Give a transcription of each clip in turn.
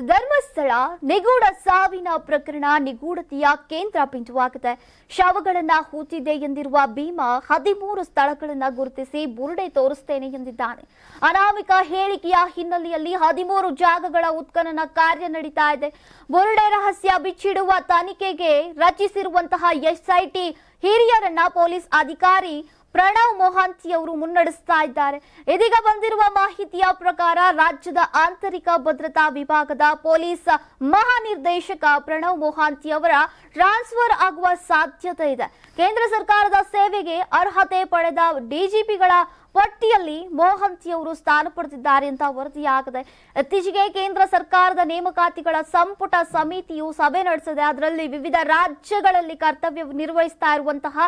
ಧರ್ಮಸ್ಥಳ ನಿಗೂಢ ಸಾವಿನ ಪ್ರಕರಣ ನಿಗೂಢತೆಯ ಕೇಂದ್ರ ಬಿಂದುವಾಗಿದೆ ಶವಗಳನ್ನ ಹೂತಿದೆ ಎಂದಿರುವ ಭೀಮಾ ಹದಿಮೂರು ಸ್ಥಳಗಳನ್ನ ಗುರುತಿಸಿ ಬುರುಡೆ ತೋರಿಸ್ತೇನೆ ಎಂದಿದ್ದಾನೆ. ಅನಾಮಿಕ ಹೇಳಿಕೆಯ ಹಿನ್ನೆಲೆಯಲ್ಲಿ ಹದಿಮೂರು ಜಾಗಗಳ ಉತ್ಖನನ ಕಾರ್ಯ ನಡೀತಾ ಇದೆ. ಬುರುಡೆ ರಹಸ್ಯ ಬಿಚ್ಚಿಡುವ ತನಿಖೆಗೆ ರಚಿಸಿರುವಂತಹ ಎಸ್ಐಟಿ ಹಿರಿಯರನ್ನ ಪೊಲೀಸ್ ಅಧಿಕಾರಿ ಪ್ರಣವ್ ಮೊಹಾಂತಿ ಅವರು ಮುನ್ನಡೆಸ್ತಾ ಇದ್ದಾರೆ. ಇದೀಗ ಬಂದಿರುವ ಮಾಹಿತಿಯ ಪ್ರಕಾರ ರಾಜ್ಯದ ಆಂತರಿಕ ಭದ್ರತಾ ವಿಭಾಗದ ಪೊಲೀಸ್ ಮಹಾನಿರ್ದೇಶಕ ಪ್ರಣವ್ ಮೊಹಾಂತಿ ಅವರ ಟ್ರಾನ್ಸ್ಫರ್ ಆಗುವ ಸಾಧ್ಯತೆ ಇದೆ. ಕೇಂದ್ರ ಸರ್ಕಾರದ ಸೇವೆಗೆ ಅರ್ಹತೆ ಪಡೆದ ಡಿಜಿಪಿಗಳ ಪಟ್ಟಿಯಲ್ಲಿ ಮೋಹಂತಿ ಅವರು ಸ್ಥಾನ ಪಡೆದಿದ್ದಾರೆ ಅಂತ ವರದಿಯಾಗಿದೆ. ಇತ್ತೀಚೆಗೆ ಕೇಂದ್ರ ಸರ್ಕಾರದ ನೇಮಕಾತಿಗಳ ಸಂಪುಟ ಸಮಿತಿಯು ಸಭೆ ನಡೆಸಿದೆ. ಅದರಲ್ಲಿ ವಿವಿಧ ರಾಜ್ಯಗಳಲ್ಲಿ ಕರ್ತವ್ಯ ನಿರ್ವಹಿಸ್ತಾ ಇರುವಂತಹ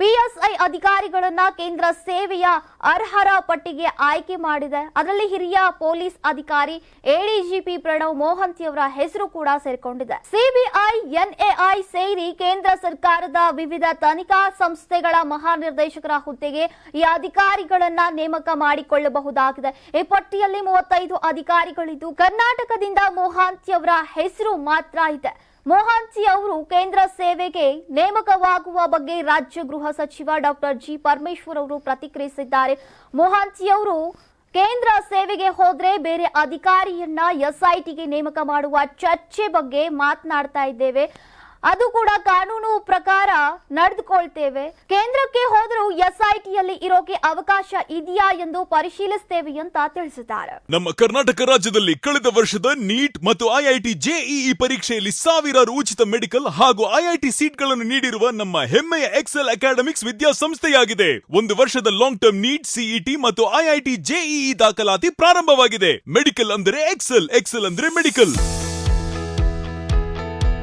ಪಿಎಸ್ಐ ಅಧಿಕಾರಿಗಳನ್ನ ಕೇಂದ್ರ ಸೇವೆಯ ಅರ್ಹರ ಪಟ್ಟಿಗೆ ಆಯ್ಕೆ ಮಾಡಿದೆ. ಅದರಲ್ಲಿ ಹಿರಿಯ ಪೊಲೀಸ್ ಅಧಿಕಾರಿ ಎಡಿಜಿಪಿ ಪ್ರಣವ್ ಮೋಹಂತಿ ಅವರ ಹೆಸರು ಕೂಡ ಸೇರಿಕೊಂಡಿದೆ. ಸಿಬಿಐ ಎನ್ಎಐ ಸೇರಿ ಕೇಂದ್ರ ಸರ್ಕಾರದ ವಿವಿಧ ತನಿಖಾ ಸಂಸ್ಥೆಗಳ ಮಹಾನಿರ್ದೇಶಕರ ಹುದ್ದೆಗೆ ಈ ಅಧಿಕಾರಿಗಳನ್ನ ನೇಮಕ ಮಾಡಿಕೊಳ್ಳಬಹುದಾಗಿದೆ. ಈ ಪಟ್ಟಿಯಲ್ಲಿ ಮೂವತ್ತೈದು ಅಧಿಕಾರಿಗಳಿದ್ದು, ಕರ್ನಾಟಕದಿಂದ ಮೋಹಾಂತಿ ಅವರ ಹೆಸರು ಮಾತ್ರ ಇದೆ. ಮೋಹಾಂತಿ ಅವರು ಕೇಂದ್ರ ಸೇವೆಗೆ ನೇಮಕವಾಗುವ ಬಗ್ಗೆ ರಾಜ್ಯ ಗೃಹ ಸಚಿವ ಡಾಕ್ಟರ್ ಜಿ ಪರಮೇಶ್ವರ್ ಅವರು ಪ್ರತಿಕ್ರಿಯಿಸಿದ್ದಾರೆ. ಮೋಹಾಂತಿ ಅವರು ಕೇಂದ್ರ ಸೇವೆಗೆ ಹೋದ್ರೆ ಬೇರೆ ಅಧಿಕಾರಿಯನ್ನ ಎಸ್ಐಟಿಗೆ ನೇಮಕ ಮಾಡುವ ಚರ್ಚೆ ಬಗ್ಗೆ ಮಾತನಾಡ್ತಾ ಇದ್ದೇವೆ. ಅದು ಕೂಡ ಕಾನೂನು ಪ್ರಕಾರ ನಡೆದುಕೊಳ್ತೇವೆ. ಕೇಂದ್ರಕ್ಕೆ ಹೋದರೂ ಎಸ್ಐಟಿಯಲ್ಲಿ ಇರೋಕೆ ಅವಕಾಶ ಇದೆಯಾ ಎಂದು ಪರಿಶೀಲಿಸ್ತೇವೆ ಅಂತ ತಿಳಿಸಿದ್ದಾರೆ. ನಮ್ಮ ಕರ್ನಾಟಕ ರಾಜ್ಯದಲ್ಲಿ ಕಳೆದ ವರ್ಷದ ನೀಟ್ ಮತ್ತು ಐಐಟಿ ಜೆಇಇ ಪರೀಕ್ಷೆಯಲ್ಲಿ ಸಾವಿರಾರು ಉಚಿತ ಮೆಡಿಕಲ್ ಹಾಗೂ ಐಐಟಿ ಸೀಟ್ಗಳನ್ನು ನೀಡಿರುವ ನಮ್ಮ ಹೆಮ್ಮೆಯ ಎಕ್ಸೆಲ್ ಅಕಾಡೆಮಿಕ್ಸ್ ವಿದ್ಯಾಸಂಸ್ಥೆಯಾಗಿದೆ. ಒಂದು ವರ್ಷದ ಲಾಂಗ್ ಟರ್ಮ್ ನೀಟ್ ಸಿಇಟಿ ಮತ್ತು ಐಐಟಿ ಜೆಇಇ ದಾಖಲಾತಿ ಪ್ರಾರಂಭವಾಗಿದೆ. ಮೆಡಿಕಲ್ ಅಂದರೆ ಎಕ್ಸೆಲ್ ಎಕ್ಸೆಲ್ ಅಂದ್ರೆ ಮೆಡಿಕಲ್.